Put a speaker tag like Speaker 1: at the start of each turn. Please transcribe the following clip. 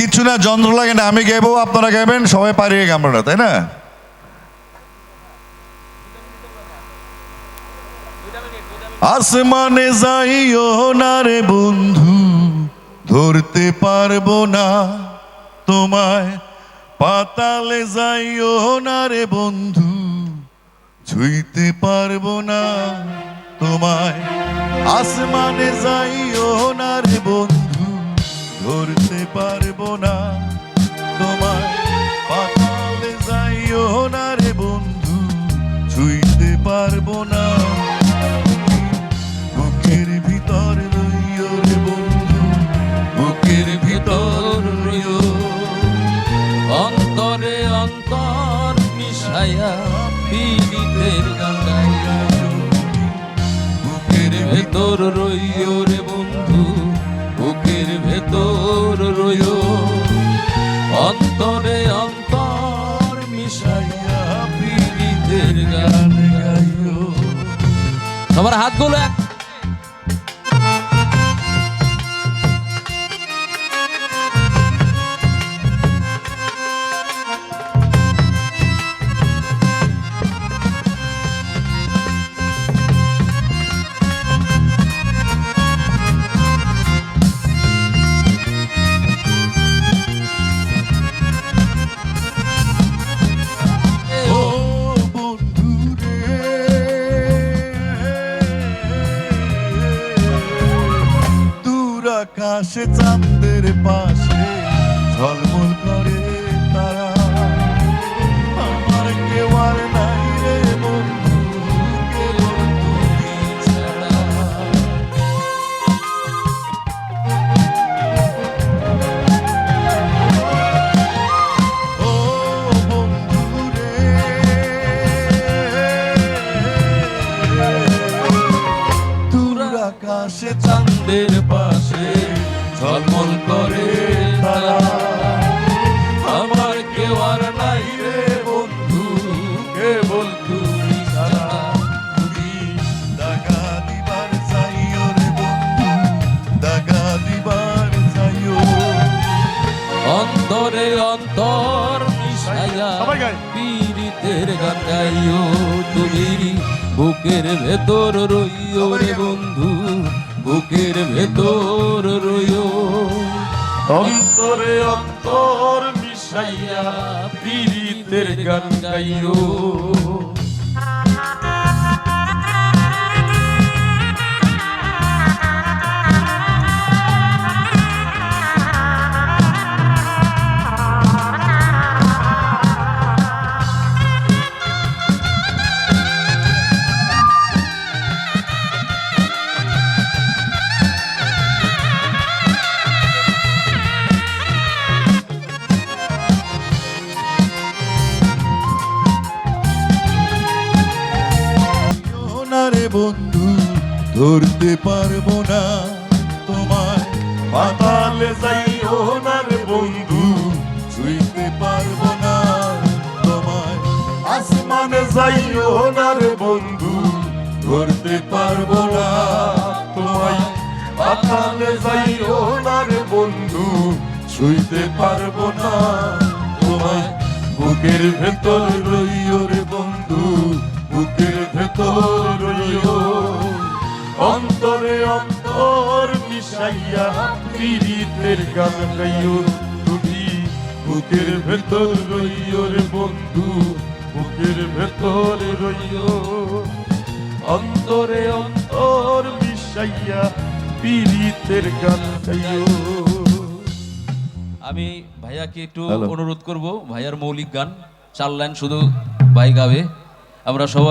Speaker 1: কিছু না, যন্ত্র লাগে না, আমি গাইবো আপনারা গাইবেন সবাই পারিয়ে আমরা, তাই না? আসমানে যাইও না রে বন্ধু, ধরতে পারব না তোমায়। পাতালে যাইও না রে বন্ধু, ছুঁইতে পারব না তোমায়। আসমানে যাইও না রে বন্ধু ধরতে পারব না। তোমায় পাতালে যাইও না রে বন্ধু, ছুঁইতে পারব না। বুকের ভিতর রইও রে বন্ধু, বুকের ভিতর রইও
Speaker 2: অন্তরে অন্তর মিশাইয়া পীড়িতের গাঙ্গাইয়া
Speaker 1: বুকের
Speaker 2: ভেতর রইও রে বন্ধু বুকের রয় অন্তরে অন্তর মিশাইয়া পীড়িতের গান গাইও সবার হাতগুলো এক
Speaker 1: আকাশে চাঁদের পাশে ঝলমল করে তারা। আমার কেউ আর নাই রে বন্ধু আকাশে
Speaker 2: চাঁদের পাশে ঝলমল করে তারা। আমার কেউ আর নাই রে বন্ধু কেবল তুমি ছাড়া
Speaker 1: তুমি দাগা দিবার চাইও রে বন্ধু দাগা দিবার চাইও
Speaker 2: অন্তরে অন্তর মিশাইয়া পীড়িতের গান গাইও। তুমি বুকের ভেতর রইও রে বন্ধু বুকের ভেতর রইও। অন্তরে অন্তর মিশাইয়া পীড়িতের গান গাইও।
Speaker 1: রে বন্ধু, ধরতে পারব না তোমায়। পাতালে যাইও না রে বন্ধু, ছুঁইতে পারব না তোমায়। আসমানে যাইও না রে বন্ধু, ধরতে পারব না তোমায়। পাতালে যাইও না রে বন্ধু, ছুঁইতে পারব না তোমায়। বুকের ভেতর মিশাইয়া পীড়িতের গান গাইও তুমি বুকের ভেতর রইও রে বন্ধু বুকের ভেতর রইও। অন্তরে অন্তর মিশাইয়া পীড়িতের গান গাইও।
Speaker 2: আমি ভাইয়াকে একটু. অনুরোধ করব ভাইয়ার মৌলিক গান চার লাইন শুধু ভাই গাবে। আমরা সবাই